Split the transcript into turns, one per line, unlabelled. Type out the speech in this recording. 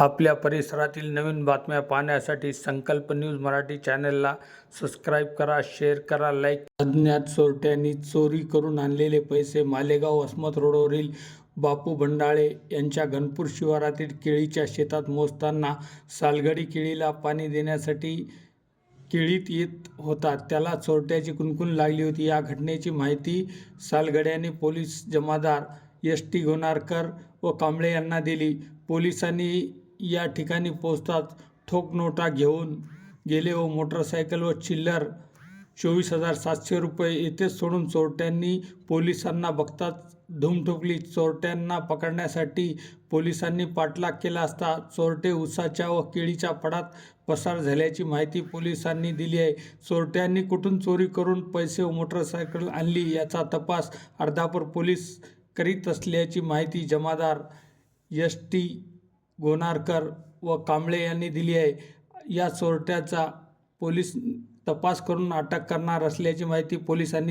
आपल्या परिसरातील नवीन बातम्या पाहण्यासाठी संकल्प न्यूज मराठी चॅनलला सबस्क्राईब करा शेअर करा लाईक अज्ञात चोरट्यांनी चोरी करून आणलेले पैसे मालेगाव वसमत रोडवरील बापू भंडाळे यांच्या घनपूर शिवारातील केळीच्या शेतात मोजताना सालगडी केळीला पाणी देण्यासाठी केळीत येत होता. त्याला चोरट्याची कुणकुण लागली होती या घटनेची माहिती सालगड्याने पोलीस जमादार एस टी गोनारकर व कांबळे यांना दिली. पोलिसांनी या ठिकाणी पोहोचताच ठोक नोटा घेऊन गेले व मोटरसायकल व चिल्लर चोवीस हजार सातशे रुपये येथेच सोडून चोरट्यांनी पोलिसांना बघताच धूम ठोकली चोरट्यांना पकडण्यासाठी पोलिसांनी पाठलाग केला असता चोरटे उसाच्या व केळीच्या पडात पसार झाल्याची माहिती पोलिसांनी दिली आहे. चोरट्यांनी कुठून चोरी करून पैसे व मोटरसायकल आणली याचा तपास अर्धापूर पोलीस करीत असल्याची माहिती जमादार एस टी गोनारकर व कांबळे यांनी दिली आहे. या चोरट्याचा पोलीस तपास करून अटक करणार असल्याची माहिती पोलिसांनी